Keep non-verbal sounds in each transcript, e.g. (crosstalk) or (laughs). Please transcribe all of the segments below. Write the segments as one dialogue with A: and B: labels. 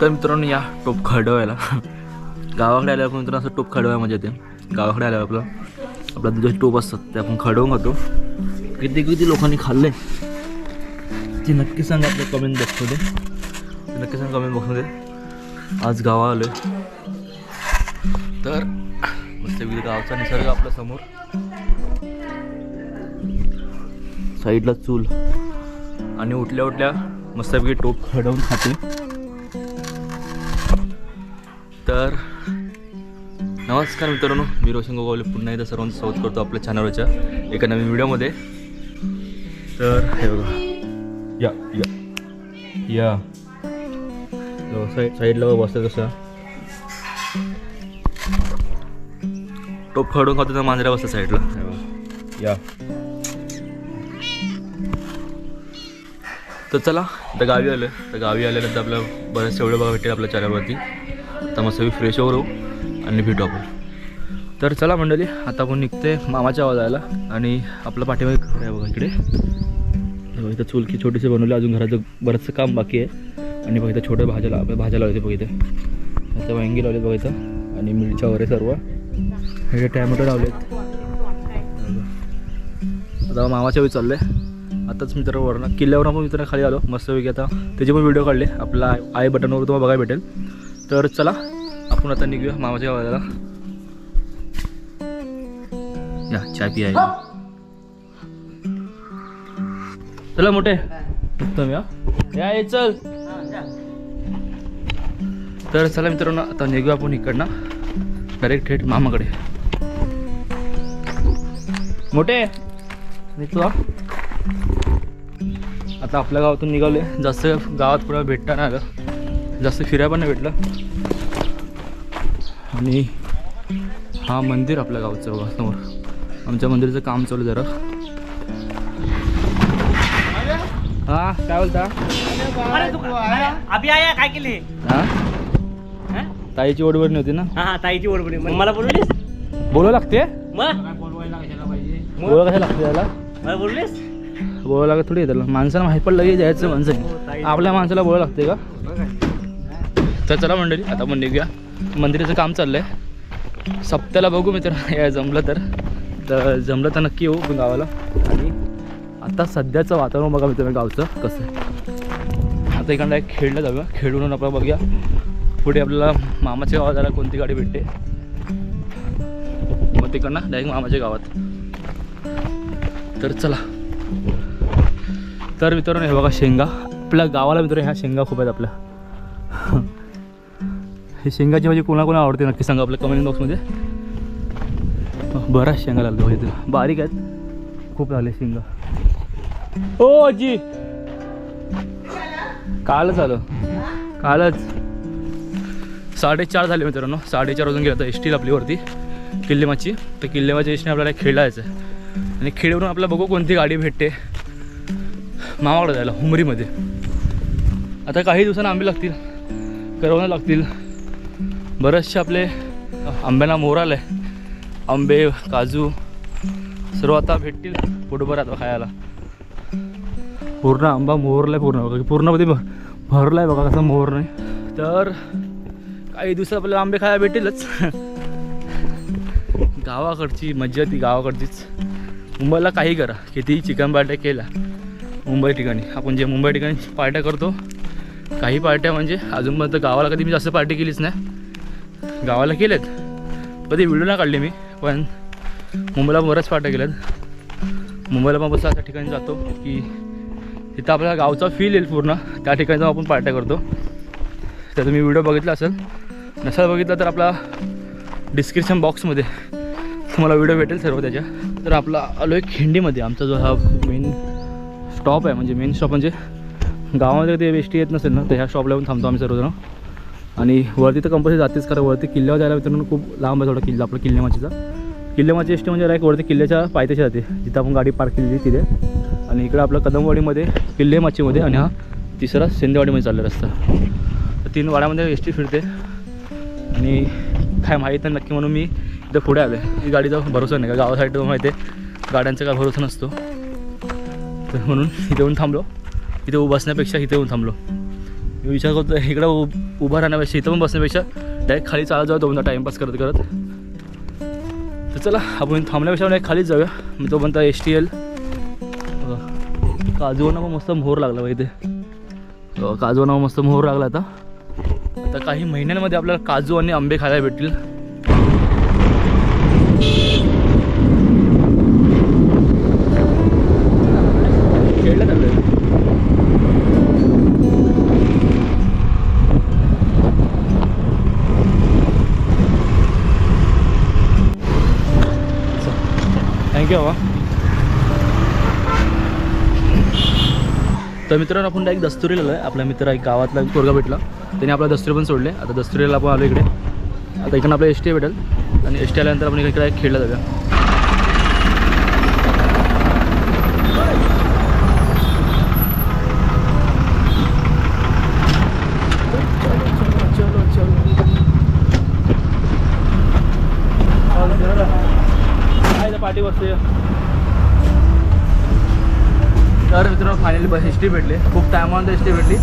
A: तर मित्रांनो या टोप खडवायला. गावाकडे आल्यावर पण मित्रांनो असं टोप खडवाय मजा येते. गावाकडे आल्यावर आपलं आपला दुधाचे टोप असतात ते आपण खडवून खातो. किती किती लोकांनी खाल्ले ते नक्की सांगा आपल्या कमेंट बॉक्समध्ये ते नक्की सांगा कमेंट बॉक्समध्ये आज गावा आलो तर मस्त गावचा निसर्ग आपल्यासमोर. साईडला चूल. आणि उठल्या उठल्या मस्तपैकी टोप खडवून खाते तर नमस्कार मित्रांनो मी रोशन गोगावले. पुन्हा एकदा सर्वांचं स्वागत करतो आपल्या चॅनलवरच्या एका नवीन व्हिडिओमध्ये तर हे बघा. या या. या. हो, साईड साईडला बसतं कसं. टोप खडून खातो तर मांजऱ्या बसतं साईडला. या. तर चला आता गावी आलं तर गावी आल्यानंतर आपलं बरेचसे एवढं बघा भेटेल आपल्या चॅनलवरती आता मस्त मी फ्रेश होऊ आणि भेटू आपण. तर चला मंडळी आता आपण निघते मामाच्या आवाजायला आणि आपलं पाठीमागे घर आहे बघा इकडे. इथं चुलकी छोटीशी बनवली अजून घराचं बरंचसं काम बाकी आहे. आणि बघा इथं छोटं भाज्या लाव भाज्या लावते बघा इथे. आता वांगी लावलेत बघा इथं आणि मिरच्या वगैरे सर्व. हे टॅमॅटो लावलेत. आता मामाच्या वेळी चाललं आहे आताच मित्रांवरनं किल्ल्यावर आपण मित्रांनो खाली आलो. मस्तपैकी आता त्याचे पण व्हिडिओ काढले. आपला आय आय बटनवर तुम्हाला बघायला भेटेल. तर चला आपण आता निघूया मामाच्या गावाला. या चाय पिया चला मोठे उत्तम या. या ये चल. तर चला मित्रांनो आता निघूया आपण इकडनं. डायरेक्ट थेट मामाकडे. मोठे निघतो आता आपल्या गावातून निघाले जास्त गावात पुढं भेटता नाही आलं. जास्त फिरायला पण नाही भेटलं. आणि हा मंदिर आपल्या गावचं बघा समोर. आमच्या मंदिराचं काम चालू जरा. हा काय बोलता?
B: अभि आया काय केले?
A: हा? ताईची ओढवड नव्हती ना?
B: हा हा ताईची मग मला बोललीस
A: बोलावं लागते?
B: मग?
A: बोलावं कसं लागते त्याला?
B: मला बोललीस
A: बोलावं लागत थोडी त्याला. माणसाला माहीत पडलं जायचं माणसाने आपल्या माणसाला बोलावं लागते का? तर चला मंडळी आता आपण निघूया. मंदिराचं काम चाललंय. सप्त्याला बघू मित्र (laughs) या जमलं तर. तर जमलं तर नक्की येऊ गावाला. आणि आता सध्याचं वातावरण बघा मित्र गावचं कसं आहे. आता इकडं एक खेळलं जाऊया. खेळून आपण बघूया. पुढे आपल्याला मामाच्या गावात जायला कोणती गाडी भेटते. मग तिकडनं डायरेक्ट मामाच्या गावात. तर चला. तर मित्रांनो हे बघा शेंगा. आपल्या गावाला मित्र ह्या शेंगा खूप आहेत आपल्या. हे शेंगाची भाजी कोणाकोणा आवडते? नक्की सांगा आपल्या कमेंट बॉक्समध्ये बराच शेंगा लागतो तुला. बारीक आहेत. खूप झाले शेंगा. ओ आजी! कालच आलं. कालच. साडेचार झाले मित्रांनो. साडेचार वाजून गेला तर एस टी आपलीवरती किल्लेमाची तर किल्लेमाच्या एसटीने आपल्याला खेळायचं आहे. आणि खेळवरून आपल्याला बघू कोणती गाडी भेटते. मामाकडे जायला हुमरीमध्ये आता काही दिवसांना आंबे लागतील. करवणं लागतील. बरेचसे आपले आंब्यांना मोर आले आंबे काजू सर्व आता भेटतील पोटभर आता खायला. पूर्ण आंबा मोहरला पूर्ण बघा. पूर्णमध्ये भरला आहे बघा कसं मोहर नाही तर काही दिवसात आपल्याला आंबे खायला भेटेलच. गावाकडची मज्जा ती गावाकडचीच. मुंबईला काही करा. कितीही चिकन पार्ट्या केल्या. मुंबई ठिकाणी. आपण जे मुंबई ठिकाणी पार्ट्या करतो काही पार्ट्या म्हणजे अजूनपर्यंत गावाला कधी मी जास्त पार्टी केलीच नाही. गावाला केलेत कधी व्हिडिओ नाही काढले मी पण मुंबईला बऱ्याच पार्ट्या केल्यात मुंबईला पण बस अशा ठिकाणी जातो की तिथं आपल्याला गावचा फील येईल पूर्ण. त्या ठिकाणी जाऊन आपण पार्ट्या करतो. तर तुम्ही व्हिडिओ बघितला असेल. नसेल बघितला तर आपला डिस्क्रिप्शन बॉक्समध्ये तुम्हाला व्हिडिओ भेटेल सर्व त्याच्या. तर आपला आलो एक खिंडीमध्ये. आमचा जो हा मेन स्टॉप आहे म्हणजे मेन स्टॉप म्हणजे गावामध्ये ते एस येत नसेल ना तर ह्या शॉपला येऊन थांबतो आम्ही सर्वजण. आणि वरती तर कंपल्सरी जातेच कारण वरती किल्ल्यावर जायला मित्रांनो खूप लांब आहे थोडा किल्ला आपला किल्ल्यामाचीचा किल्लेमाची एस टी म्हणजे डायरेक्ट वरती किल्ल्याच्या पायथ्याशी जाते. जिथं आपण गाडी पार्क केलेली तिथे. आणि इकडं आपलं कदमवाडीमध्ये किल्लेमाचीमध्ये आणि हा तिसरा सेंदेवाडीमध्ये चालला रस्ता. तर तीन वाड्यामध्ये एस टी फिरते. आणि काय माहीत नाही नक्की म्हणून मी इथं पुढे आलो आहे ही गाडीचा भरोसा नाही का गावासाठी माहिती आहे. गाड्यांचा काय भरोसा नसतो. तर म्हणून इथे येऊन थांबलो. इथे उभं बसण्यापेक्षा इथे येऊन थांबलो. विचार करतो इकडं उ उभं राहण्यापेक्षा इथं पण बसण्यापेक्षा डायरेक्ट खाली चालत जाऊ दोनदा टाईमपास करत करत. तर चला आपण थांबण्यापेक्षा डायरेक्ट खालीच जाऊया. मग तोपर्यंत एस टी एल. काजूना मग मस्त मोहर लागला बघ इथे. अ, मस्त मोहर लागला आता. आता काही महिन्यांमध्ये आपल्याला काजू आणि आंबे खायला भेटतील. खेळलं थँक्यू हवा तर मित्रांनो आपण डायरेक्ट दस्तुरीला आहे आपला मित्र एक गावातला पोरगा भेटला. त्याने आपला दस्तुरी पण सोडले. आता दस्तुरीला आपण आलो इकडे. आता इकडून आपल्या एस टी भेटेल. आणि एस टी आल्यानंतर आपण इकडे खेळला जाऊया चलो चलो काय पाठी बसते तर मित्रांनो बस एस टी भेटली. खूप टायमानंतर एस टी भेटली.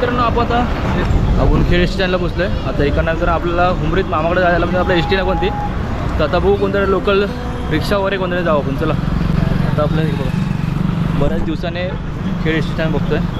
A: मित्रांनो आपण आता आपण खेळ एस टी स्टँडला पोचलो आहे आता एकानंतर आपल्याला हुमरीत मामाकडे जायला म्हणजे आपल्या एस टी ना कोणती? तर आता बघू कोणतरी लोकल रिक्षा वगैरे कोणतरी जाऊ आपण. चला. आता आपलं बघा. बऱ्याच दिवसाने खेळ एस टी स्टँड बघतो आहे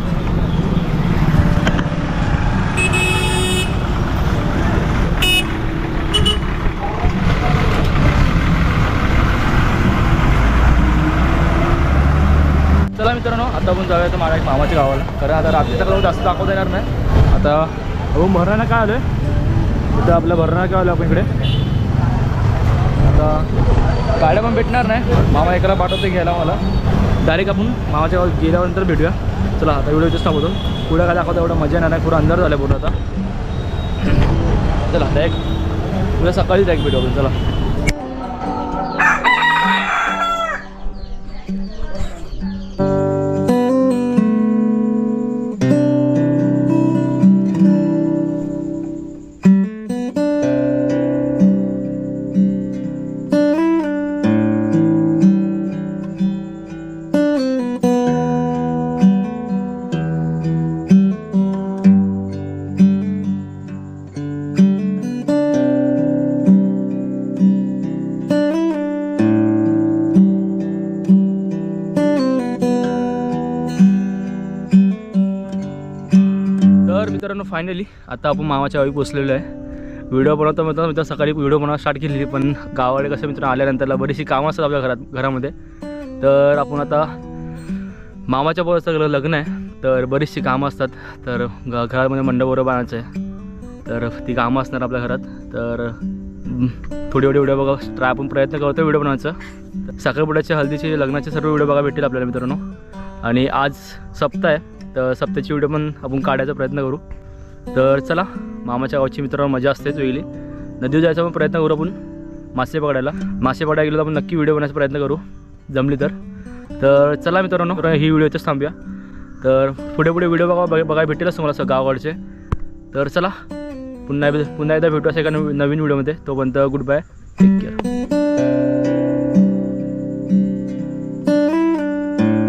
A: मित्रांनो आता आपण जाऊया तर माझ्या एक मामाच्या गावाला. कारण आता रात्रीचा करून जास्त दाखवता येणार नाही. आता हो भरणा काय आलं आहे इथं आपलं भरणा काय आलं आपण इकडे? आता गाड्या पण भेटणार नाही. मामा एकाला पाठवते घ्यायला मला. डायरेक्ट आपण मामाच्या गावात गेल्यानंतर भेटूया. चला आता व्हिडिओ जास्त थांबवतो. पुढे काय दाखवतो एवढं मजा येणार नाही. पुढं अंधार झाला पूर्ण आता. चला डायरेक्ट उद्या सकाळीच एक भेटू आपण चला. तर मित्रांनो फायनली आता आपण मामाच्या गावी पोचलेलो आहे. व्हिडिओ बनवता बनवता मित्र सकाळी व्हिडिओ बनवायला स्टार्ट केलेली पण गावाकडे कसं मित्र आल्यानंतरला बरीचशी कामं असतात आपल्या घरात घरामध्ये. तर आपण आता मामाच्या बरोबर सगळं लग्न आहे तर बरीचशी कामं असतात. तर घ घरामध्ये मंडप वगैरे बांधायचं आहे. तर ती कामं असणार आपल्या घरात. तर थोडी थोडी व्हिडिओ बघा ट्राय आपण प्रयत्न करतो व्हिडिओ बनवायचा. साखरपुड्याच्या हल्दीचे लग्नाचे सर्व व्हिडिओ बघा भेटतील आपल्याला मित्रांनो. आणि आज सप्ताह आहे. तर सप्ताहची व्हिडिओ पण आपण काढायचा प्रयत्न करू. तर चला मामाच्या गावची मित्रांनो मजा असतेच वेगळी. नदीवर जायचा पण प्रयत्न करू आपण. मासे पकडायला. मासे पकडायला गेलो तर आपण नक्की व्हिडिओ बनवायचा प्रयत्न करू. जमली तर. तर चला मित्रांनो ही व्हिडिओ इथेच थांबूया. तर पुढे पुढे व्हिडिओ बघा बघा बघायला भेटेलच तुम्हाला असं गावाकडचे तर चला पुन्हा एकदा- पुन्हा एकदा भेटू असं एका नवीन व्हिडिओमध्ये तोपर्यंत गुड बाय टेक केअर